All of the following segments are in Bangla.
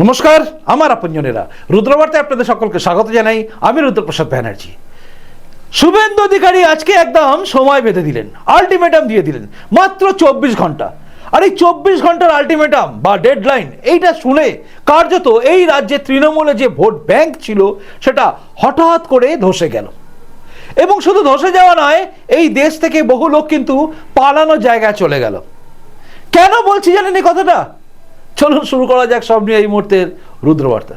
নমস্কার, আমার আপনজনেরা। রুদ্রবার্তায় আপনাদের সকলকে স্বাগত জানাই আমি রুদ্রপ্রসাদ ব্যানার্জি। শুভেন্দু অধিকারী আজকে একদম সময় বেঁধে দিলেন আলটিমেটাম দিয়ে দিলেন, মাত্র চব্বিশ ঘণ্টা। আর এই চব্বিশ ঘণ্টার আলটিমেটাম বা ডেডলাইন এইটা শুনে কার্যত এই রাজ্যে তৃণমূলে যে ভোট ব্যাংক ছিল, সেটা হঠাৎ করে ধসে গেল। এবং শুধু ধসে যাওয়া নয়, এই দেশ থেকে বহু লোক কিন্তু পালানো জায়গায় চলে গেল। কেন বলছি জানেন এই কথাটা? চলুন, শুরু করা যাক সব নিয়ে এই মুহূর্তের রুদ্রবার্তা।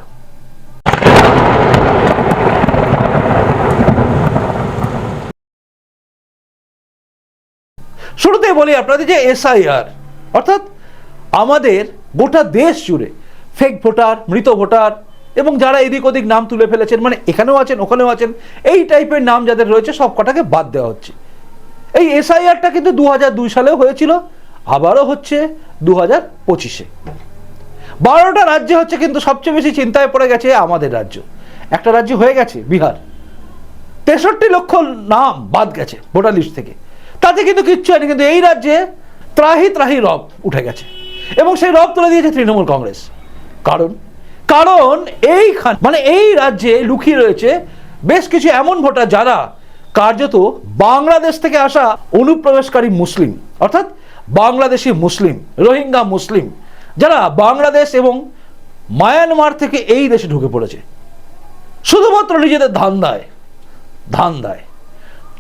শুরুতে বলি আপনাদের যে এসআইআর, অর্থাৎ আমাদের গোটা দেশ জুড়ে ফেক ভোটার, মৃত ভোটার এবং যারা এদিক ওদিক নাম তুলে ফেলেছেন মানে এখানেও আছেন, ওখানেও আছেন, এই টাইপের নাম যাদের রয়েছে সব কটাকে বাদ দেওয়া হচ্ছে। এই এসআইআরটা কিন্তু দু সালেও হয়েছিল, আবারও হচ্ছে দু হাজার পঁচিশে। বারোটা রাজ্যে হচ্ছে কিন্তু সবচেয়ে বেশি চিন্তায় পড়ে গেছে আমাদের রাজ্য। একটা রাজ্য হয়ে গেছে, বিহার। তেষট্টি লক্ষ নাম বাদ গেছে ভোটার লিস্ট থেকে। তাতে কিন্তু কিচ্ছু হয়নি, কিন্তু এই রাজ্যে ত্রাহি ত্রাহি রব উঠে গেছে। এবং সেই রব তুলে দিয়েছে তৃণমূল কংগ্রেস। কারণ কারণ এইখান মানে এই রাজ্যে লুকিয়ে রয়েছে বেশ কিছু এমন ভোটার যারা কার্যত বাংলাদেশ থেকে আসা অনুপ্রবেশকারী মুসলিম, অর্থাৎ বাংলাদেশি মুসলিম, রোহিঙ্গা মুসলিম যারা বাংলাদেশ এবং মায়ানমার থেকে এই দেশে ঢুকে পড়েছে, শুধুমাত্র নিজেদের ধান্দায় ধান্দায়,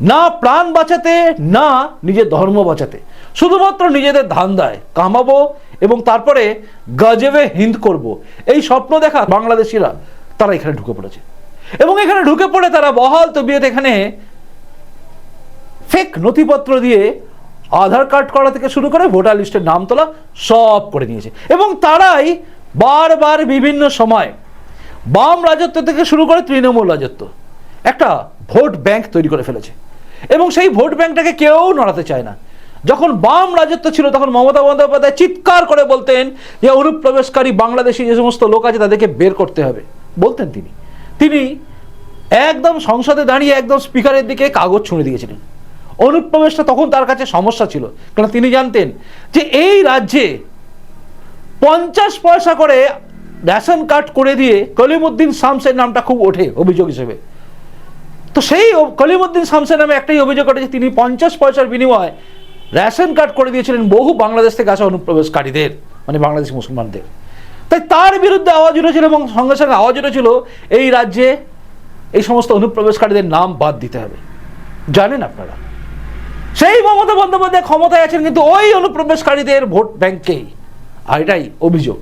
না প্রাণ বাঁচাতে, না নিজের ধর্ম বাঁচাতে, শুধুমাত্র নিজেদের ধান ধান্দায় কামাবো এবং তারপরে গজবে হিন্দ করব, এই স্বপ্ন দেখা বাংলাদেশিরা, তারা এখানে ঢুকে পড়েছে। এবং এখানে ঢুকে পড়ে তারা বহাল তবিয়ত এখানে ফেক নথিপত্র দিয়ে আধার কার্ড করা থেকে শুরু করে ভোটার লিস্টের নাম তোলা সব করে নিয়েছে। এবং তারাই বারবার বিভিন্ন সময় বাম রাজত্ব থেকে শুরু করে তৃণমূল রাজত্ব একটা ভোট ব্যাংক তৈরি করে ফেলেছে। এবং সেই ভোট ব্যাংকটাকে কেউ নড়াতে চায় না। যখন বাম রাজত্ব ছিল তখন মমতা বন্দ্যোপাধ্যায় চিৎকার করে বলতেন যে, অনুপ্রবেশকারী বাংলাদেশি যে সমস্ত লোক আছে তাদেরকে বের করতে হবে। বলতেন তিনি। তিনি একদম সংসদে দাঁড়িয়ে একদম স্পিকারের দিকে কাগজ ছুঁড়ে দিয়েছিলেন। অনুপ্রবেশটা তখন তার কাছে সমস্যা ছিল। কারণ তিনি জানতেন যে এই রাজ্যে পঞ্চাশ পয়সা করে রেশন কার্ড করে দিয়ে কলিমুদ্দিন শামসের নামটা খুব ওঠে অভিযোগ হিসেবে। তো সেই কলিমুদ্দিন শামসের নামে একটাই অভিযোগ ওঠে যে তিনি পঞ্চাশ পয়সার বিনিময়ে রেশন কার্ড করে দিয়েছিলেন বহু বাংলাদেশ থেকে আসা অনুপ্রবেশকারীদের মানে বাংলাদেশি মুসলমানদের। তাই তার বিরুদ্ধে আওয়াজ উঠেছিল এবং সঙ্গে সঙ্গে আওয়াজ উঠেছিল, এই রাজ্যে এই সমস্ত অনুপ্রবেশকারীদের নাম বাদ দিতে হবে। জানেন আপনারা? সেই মমতা বন্দ্যোপাধ্যায় ক্ষমতায় আছেন কিন্তু ওই অনুপ্রবেশকারীদের ভোট ব্যাংকেই। আর এটাই অভিযোগ।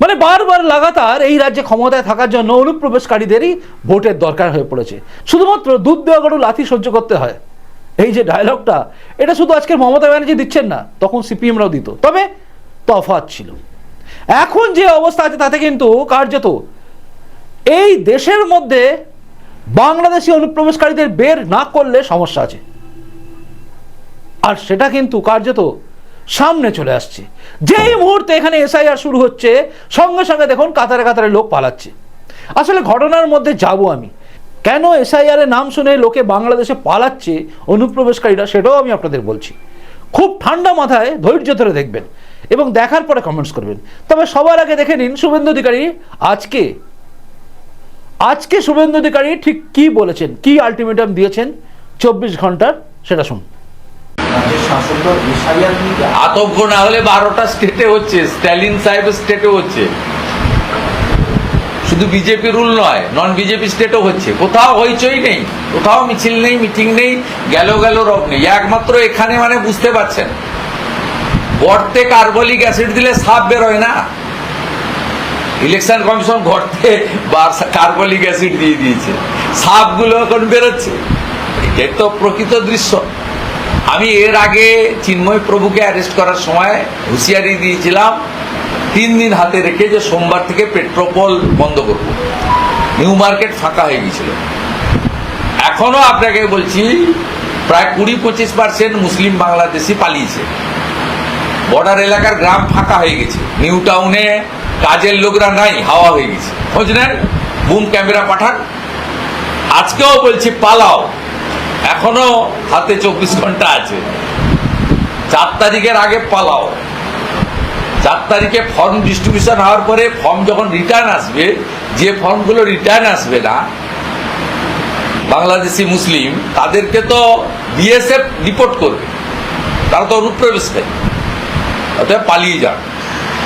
মানে বারবার লাগাতার এই রাজ্যে ক্ষমতায় থাকার জন্য অনুপ্রবেশকারীদেরই ভোটের দরকার হয়ে পড়েছে। শুধুমাত্র দুধ দেওয়া গরু লাথি সহ্য করতে হয়। এই যে ডায়লগটা এটা শুধু আজকের মমতা ব্যানার্জি দিচ্ছেন না, তখন সিপিএমরাও দিত। তবে তফাৎ ছিল। এখন যে অবস্থা আছে তাতে কিন্তু কার্যত এই দেশের মধ্যে বাংলাদেশি অনুপ্রবেশকারীদের বের না করলে সমস্যা আছে। আর সেটা কিন্তু কার্যত সামনে চলে আসছে। যেই মুহূর্তে এখানে এসআইআর শুরু হচ্ছে, সঙ্গে সঙ্গে দেখুন কাতারে কাতারে লোক পালাচ্ছে। আসলে ঘটনার মধ্যে যাব আমি। কেন এসআইআর নাম শুনে লোকে বাংলাদেশে পালাচ্ছে, অনুপ্রবেশকারীরা সেটাও আমি আপনাদের বলছি। খুব ঠান্ডা মাথায় ধৈর্য ধরে দেখবেন এবং দেখার পরে কমেন্টস করবেন। তবে সবার আগে দেখে নিন শুভেন্দু অধিকারী, আজকে আজকে শুভেন্দু অধিকারী ঠিক কি বলেছেন, কি আলটিমেটাম দিয়েছেন, চব্বিশ ঘণ্টার সেটা শুনুন রাজ্যের শাসকদল এসআইআর নিয়ে আতঙ্ক না হলে বারোটা স্টেটে হচ্ছে, স্ট্যালিন সাহেবের স্টেটে হচ্ছে। শুধু বিজেপি রুল নয় নন বিজেপি স্টেটও হচ্ছে। কোথাও হইচই নেই, কোথাও মিছিল নেই, মিটিং নেই, গেল গেল রব নেই। একমাত্র এখানে মানে বুঝতে পারছেন। গর্তে কার্বলিক অ্যাসিড দিলে সাপ বেরোয় না। ইলেকশন কমিশন গর্তে কার্বলিক অ্যাসিড দিয়ে দিয়েছে। সাপগুলো এখন বেরোচ্ছে। এটাই তো প্রকৃত দৃশ্য। আমি এর আগে চিন্ময় প্রভুকে অ্যারেস্ট করার সময় হুঁশিয়ারি দিয়েছিলাম, তিন দিন হাতে রেখে যে সোমবার থেকে পেট্রোপল বন্ধ করব। নিউ মার্কেট ফাঁকা হয়ে গেছিল এখনও আপনাকে বলছি, প্রায় কুড়ি পঁচিশ পার্সেন্ট মুসলিম বাংলাদেশি পালিয়েছে। বর্ডার এলাকার গ্রাম ফাঁকা হয়ে গেছে। নিউ টাউনে কাজের লোকরা নাই, হাওয়া হয়ে গেছে। খোঁজ নেন, বুম ক্যামেরা পাঠান। আজকেও বলছি, পালাও। এখনও হাতে চব্বিশ ঘণ্টা আছে। চার তারিখের আগে পালাও। চার তারিখে ফর্ম ডিস্ট্রিবিউশন হওয়ার পরে ফর্ম যখন রিটার্ন আসবে, যে ফর্মগুলো রিটার্ন আসবে না, বাংলাদেশি মুসলিম, তাদেরকে তো বিএসএফ রিপোর্ট করবে। তারা তো অনুপ্রবেশ নেই অতএব পালিয়ে যান।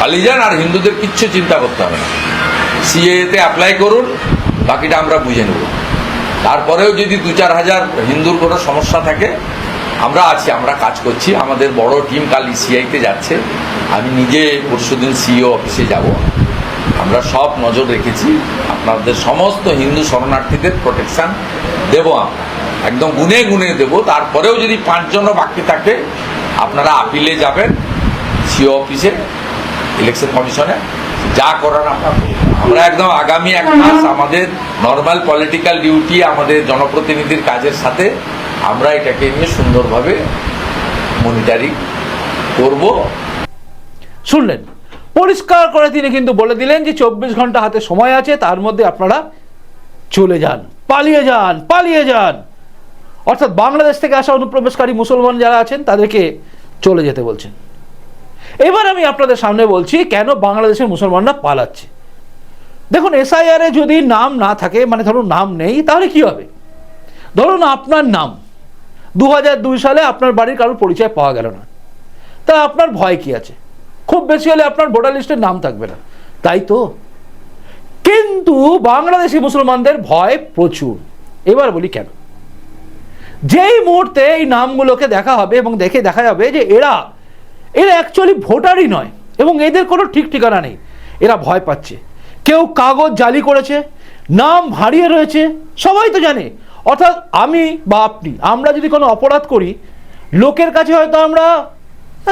পালিয়ে যান আর হিন্দুদের কিচ্ছু চিন্তা করতে হবে না। সিএতে অ্যাপ্লাই করুন, বাকিটা আমরা বুঝে নেব। তারপরেও যদি দু চার হাজার হিন্দুর কোনো সমস্যা থাকে, আমরা আছি, আমরা কাজ করছি, আমাদের বড় টিম কাল সিআইতে যাচ্ছে, আমি নিজে পরশুদিন সিইও অফিসে যাব। আমরা সব নজর রেখেছি, আপনাদের সমস্ত হিন্দু শরণার্থীদের প্রোটেকশন দেব একদম গুনে গুনে দেব, তারপরেও যদি পাঁচজনও বাকি থাকে, আপনারা আপিলে যাবেন সিও অফিসে ইলেকশন কমিশনে যা করার আমরা আমরা একদম আগামী এক মাস আমাদের নর্মাল পলিটিক্যাল ডিউটি আমাদের জনপ্রতিনিধির কাজের সাথে আমরা এটাকে নিয়ে সুন্দরভাবে মনিটারিং করব। শুনলেন, পরিষ্কার করে তিনি কিন্তু বলে দিলেন যে চব্বিশ ঘণ্টা হাতে সময় আছে, তার মধ্যে আপনারা চলে যান, পালিয়ে যান পালিয়ে যান। অর্থাৎ বাংলাদেশ থেকে আসা অনুপ্রবেশকারী মুসলমান যারা আছেন, তাদেরকে চলে যেতে বলছেন। এবার আমি আপনাদের সামনে বলছি, কেন বাংলাদেশের মুসলমানরা পালাচ্ছে? দেখুন এসআইআরে যদি নাম না থাকে মানে ধরুন নাম নেই, তাহলে কি হবে? ধরুন আপনার নাম দু দুই সালে আপনার বাড়ির কারোর পরিচয় পাওয়া গেল না। তা আপনার ভয় কি আছে? খুব বেশি হলে আপনার ভোটার লিস্টের নাম থাকবে না। তাই তো? কিন্তু বাংলাদেশি মুসলমানদের ভয় প্রচুর। এবার বলি কেন? যেই মুহূর্তে এই নামগুলোকে দেখা হবে এবং দেখে দেখা যাবে যে এরা এরা অ্যাকচুয়ালি ভোটারই নয় এবং এদের কোনো ঠিক ঠিকানা নেই। এরা ভয় পাচ্ছে। কেউ কাগজ জালি করেছে, নাম হারিয়ে রয়েছে, সবাই তো জানে। অর্থাৎ আমি বা আপনি, আমরা যদি কোনো অপরাধ করি, লোকের কাছে হয়তো আমরা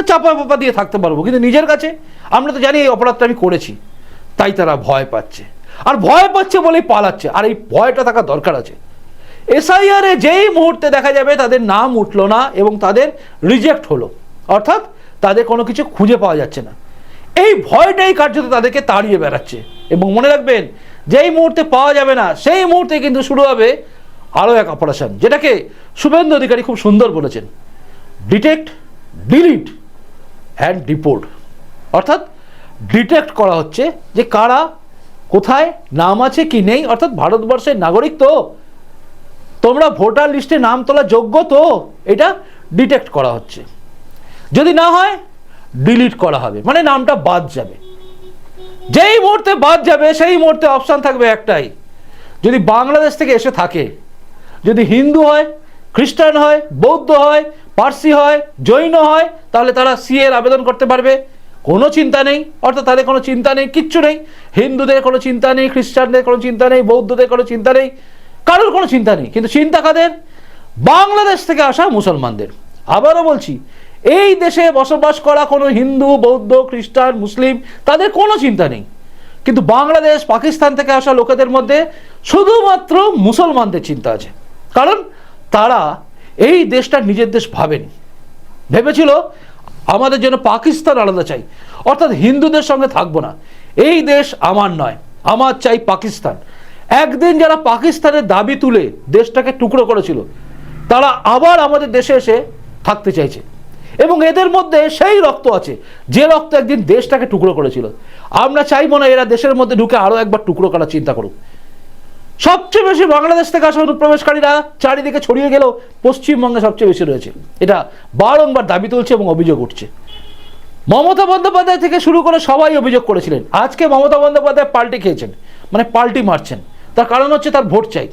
চাপা পাপা দিয়ে থাকতে পারব, কিন্তু নিজের কাছে আমরা তো জানি এই অপরাধটা আমি করেছি। তাই তারা ভয় পাচ্ছে। আর ভয় পাচ্ছে বলেই পালাচ্ছে। আর এই ভয়টা থাকা দরকার আছে। এসআইআরে যেই মুহূর্তে দেখা যাবে, তাদের নাম উঠল না এবং তাদের রিজেক্ট হলো। অর্থাৎ তাদের কোনো কিছু খুঁজে পাওয়া যাচ্ছে না। এই ভয়টাই কার্যত তাদেরকে তাড়িয়ে বেড়াচ্ছে। এবং মনে রাখবেন, যেই মুহূর্তে পাওয়া যাবে না, সেই মুহূর্তে কিন্তু শুরু হবে আরও এক অপারেশন, যেটাকে শুভেন্দু অধিকারী খুব সুন্দর বলেছেন। Detect, delete and deport. অর্থাৎ ডিটেক্ট করা হচ্ছে যে কারা, কোথায়, নাম আছে কি নেই, অর্থাৎ ভারতবর্ষের নাগরিক তো। তোমরা ভোটার লিস্টে নাম তোলা যোগ্য তো, এটা ডিটেক্ট করা হচ্ছে। যদি না হয় ডিলিট করা হবে। মানে নামটা বাদ যাবে। যেই মুহূর্তে বাদ যাবে, সেই মুহূর্তে অপশান থাকবে একটাই। যদি বাংলাদেশ থেকে এসে থাকে, যদি হিন্দু হয়, খ্রিস্টান হয়, বৌদ্ধ হয়, পার্সি হয়, জৈন হয়, তাহলে তারা সি এর আবেদন করতে পারবে। কোনো চিন্তা নেই, অর্থাৎ তাদের কোনো চিন্তা নেই, কিচ্ছু নেই। হিন্দুদের কোনো চিন্তা নেই, খ্রিস্টানদের কোনো চিন্তা নেই, বৌদ্ধদের কোনো চিন্তা নেই, কারোর কোনো চিন্তা নেই। কিন্তু চিন্তা কাদের? বাংলাদেশ থেকে আসা মুসলমানদের। আবারও বলছি এই দেশে বসবাস করা কোনো হিন্দু, বৌদ্ধ, খ্রিস্টান, মুসলিম, তাদের কোনো চিন্তা নেই। কিন্তু বাংলাদেশ, পাকিস্তান থেকে আসা লোকেদের মধ্যে শুধুমাত্র মুসলমানদের চিন্তা আছে। কারণ তারা এই দেশটা নিজের দেশ ভাবেনি। ভেবেছিল, আমাদের জন্য পাকিস্তান আলাদা চাই। অর্থাৎ হিন্দুদের সঙ্গে থাকব না। এই দেশ আমার নয়, আমার চাই পাকিস্তান। একদিন যারা পাকিস্তানের দাবি তুলে দেশটাকে টুকরো করেছিল, তারা আবার আমাদের দেশে এসে থাকতে চাইছে। এবং এদের মধ্যে সেই রক্ত আছে। যে রক্ত একদিন দেশটাকে টুকরো করেছিল। আমরা চাইব না এরা দেশের মধ্যে ঢুকে আরও একবার টুকরো করার চিন্তা করুক। সবচেয়ে বেশি বাংলাদেশ থেকে আসা অনুপ্রবেশকারীরা চারিদিকে ছড়িয়ে গেলেও পশ্চিমবঙ্গে সবচেয়ে বেশি রয়েছে। এটা বারংবার দাবি তুলছে এবং অভিযোগ উঠছে। মমতা বন্দ্যোপাধ্যায় থেকে শুরু করে সবাই অভিযোগ করেছিলেন। আজকে মমতা বন্দ্যোপাধ্যায় পাল্টি খেয়েছেন মানে পাল্টি মারছেন। তার কারণ হচ্ছে তার ভোট চাই।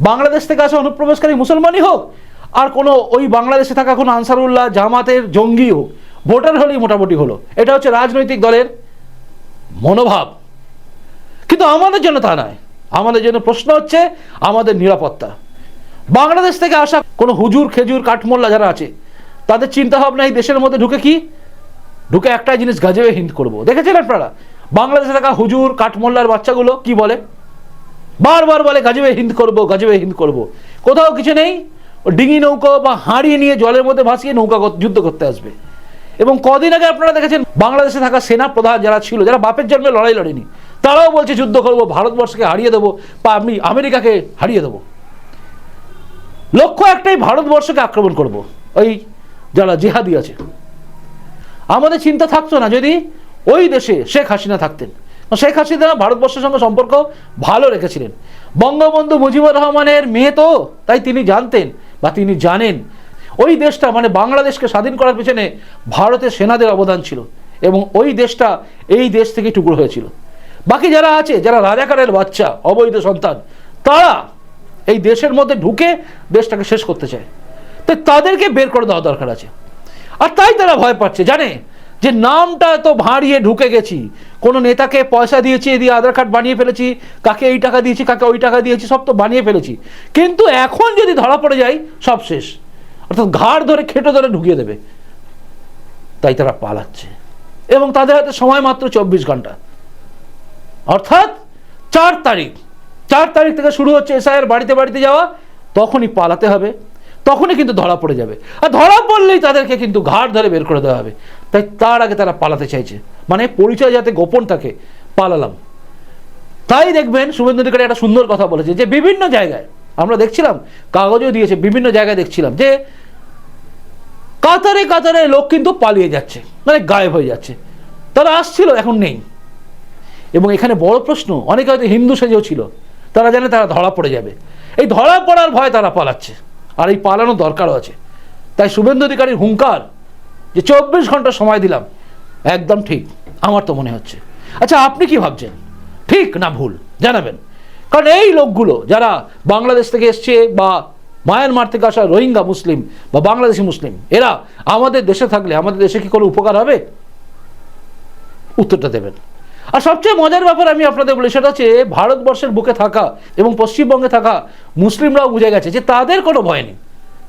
বাংলাদেশ থেকে আসা অনুপ্রবেশকারী মুসলমানই হোক আর কোনো ওই বাংলাদেশে থাকা কোনো আনসারুল্লাহ জামাতের জঙ্গি হোক ভোটার হলেই মোটামুটি হলো। এটা হচ্ছে রাজনৈতিক দলের মনোভাব। কিন্তু আমাদের জন্য তা নয়। আমাদের জন্য প্রশ্ন হচ্ছে আমাদের নিরাপত্তা। বাংলাদেশ থেকে আসা কোনো হুজুর, খেজুর, কাঠমোল্লা যারা আছে, তাদের চিন্তা ভাবনা এই দেশের মধ্যে ঢুকে কি? ঢুকে একটাই জিনিস, গাজেবে হিন্দ করব। দেখেছেন আপনারা? বাংলাদেশে থাকা হুজুর, কাঠমোল্লার বাচ্চাগুলো কি বলে? বারবার বলে, গাজেবে হিন্দ করব, গাজবে হিন্দ করব। কোথাও কিছু নেই ডিঙি নৌকা বা হাঁড়ি নিয়ে জলের মধ্যে ভাসিয়ে নৌকা যুদ্ধ করতে আসবে। এবং কদিন আগে আপনারা দেখেছেন বাংলাদেশে থাকা সেনা প্রধান যারা ছিল, যারা বাপের জন্মে লড়াই লড়েনি, তারাও বলছে যুদ্ধ করব, ভারতবর্ষকে হারিয়ে দেবো বা আমি আমেরিকাকে হারিয়ে দেবো। লক্ষ্য একটাই, ভারতবর্ষকে আক্রমণ করব। ওই যারা জেহাদি আছে। আমাদের চিন্তা থাকতো না যদি ওই দেশে শেখ হাসিনা থাকতেন। শেখ হাসিনা ভারতবর্ষের সঙ্গে সম্পর্ক ভালো রেখেছিলেন। বঙ্গবন্ধু মুজিবুর রহমানের মেয়ে তো, তাই তিনি জানতেন বা তিনি জানেন, ওই দেশটা মানে বাংলাদেশকে স্বাধীন করার পেছনে ভারতের সেনাদের অবদান ছিল এবং ওই দেশটা এই দেশ থেকে টুকরো হয়েছিল। বাকি যারা আছে, যারা রাজাকারের বাচ্চা, অবৈধ সন্তান, তারা এই দেশের মধ্যে ঢুকে দেশটাকে শেষ করতে চায়। তো তাদেরকে বের করে দেওয়া দরকার আছে। আর তাই তারা ভয় পাচ্ছে, জানে? যে নামটা তো ভাঁড়িয়ে ঢুকে গেছি। কোনো নেতাকে পয়সা দিয়েছি দিয়ে আধার কার্ড বানিয়ে ফেলেছি, কাকে এই টাকা দিয়েছি, কাকে ওই টাকা দিয়েছি, সব তো বানিয়ে ফেলেছি। কিন্তু এখন যদি ধরা পড়ে যাই সব শেষ। অর্থাৎ ঘাড় ধরে, খেটো ধরে ঢুকিয়ে দেবে। তাই তারা পালাচ্ছে। এবং তাদের হাতে সময় মাত্র চব্বিশ ঘণ্টা। অর্থাৎ চার তারিখ। চার তারিখ থেকে শুরু হচ্ছে এসআইয়ের বাড়িতে বাড়িতে যাওয়া, তখনই পালাতে হবে। তখনই কিন্তু ধরা পড়ে যাবে। আর ধরা পড়লেই তাদেরকে কিন্তু ঘাড় ধরে বের করে দেওয়া হবে। তাই তার আগে তারা পালাতে চাইছে। মানে পরিচয় যাতে গোপন থাকে, পালালাম। তাই দেখবেন শুভেন্দু অধিকারী একটা সুন্দর কথা বলেছে যে বিভিন্ন জায়গায়, আমরা দেখছিলাম, কাগজও দিয়েছে, বিভিন্ন জায়গায় দেখছিলাম যে কাতারে কাতারে লোক কিন্তু পালিয়ে যাচ্ছে মানে গায়েব হয়ে যাচ্ছে। তারা আসছিল, এখন নেই। এবং এখানে বড় প্রশ্ন, অনেকে হয়তো হিন্দু সেজেও ছিল। তারা জানে তারা ধরা পড়ে যাবে। এই ধরা পড়ার ভয় তারা পালাচ্ছে। আর এই পালানো দরকারও আছে। তাই শুভেন্দু অধিকারীর হুঙ্কার যে চব্বিশ ঘণ্টা সময় দিলাম, একদম ঠিক আমার তো মনে হচ্ছে। আচ্ছা আপনি কি ভাবছেন? ঠিক না ভুল? জানাবেন। কারণ এই লোকগুলো যারা বাংলাদেশ থেকে এসছে বা মায়ানমার থেকে আসা রোহিঙ্গা মুসলিম বা বাংলাদেশি মুসলিম, এরা আমাদের দেশে থাকলে আমাদের দেশে কি কোনো উপকার হবে? উত্তরটা দেবেন। আর সবচেয়ে মজার ব্যাপার আমি আপনাদের বলি, সেটা হচ্ছে ভারতবর্ষের বুকে থাকা এবং পশ্চিমবঙ্গে থাকা মুসলিমরাও বুঝে গেছে যে তাদের কোনো ভয় নেই।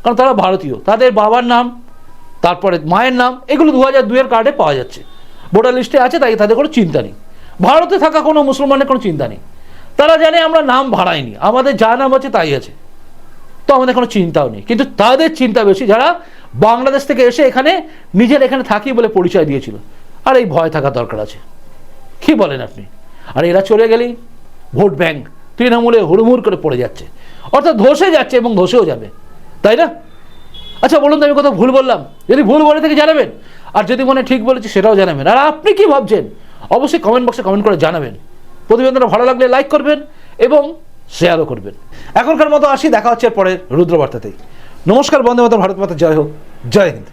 কারণ তারা ভারতীয়। তাদের বাবার নাম, তারপরে মায়ের নাম, এগুলো দু হাজার দুইয়ের কার্ডে পাওয়া যাচ্ছে। ভোটার লিস্টে আছে, তাই তাদের কোনো চিন্তা নেই। ভারতে থাকা কোনো মুসলমানের কোনো চিন্তা নেই। তারা জানে আমরা নাম ভাড়াইনি, আমাদের যা নাম আছে তাই আছে। তো আমাদের কোনো চিন্তাও নেই। কিন্তু তাদের চিন্তা বেশি, যারা বাংলাদেশ থেকে এসে এখানে, নিজের এখানে থাকি বলে পরিচয় দিয়েছিল। আর এই ভয় থাকা দরকার আছে। কি বলেন আপনি? আর এরা চলে গেলেই ভোট ব্যাংক তৃণমূলে হুড়মুড় করে পড়ে যাচ্ছে। অর্থাৎ ধসে যাচ্ছে এবং ধসেও যাবে। তাই না? আচ্ছা বলুন তো আমি কোথাও ভুল বললাম। যদি ভুল বলে থেকে জানাবেন। আর যদি মনে ঠিক বলেছি সেটাও জানাবেন। আর আপনি কি ভাবছেন? অবশ্যই কমেন্ট বক্সে কমেন্ট করে জানাবেন। প্রতিবেদনটা ভালো লাগলে লাইক করবেন এবং শেয়ারও করবেন। এখনকার মতো আসি, দেখা হচ্ছে পরের রুদ্রবার্তাতেই। নমস্কার, বন্দে মাতা ভারত মাতা, জয় হোক। জয় হিন্দ।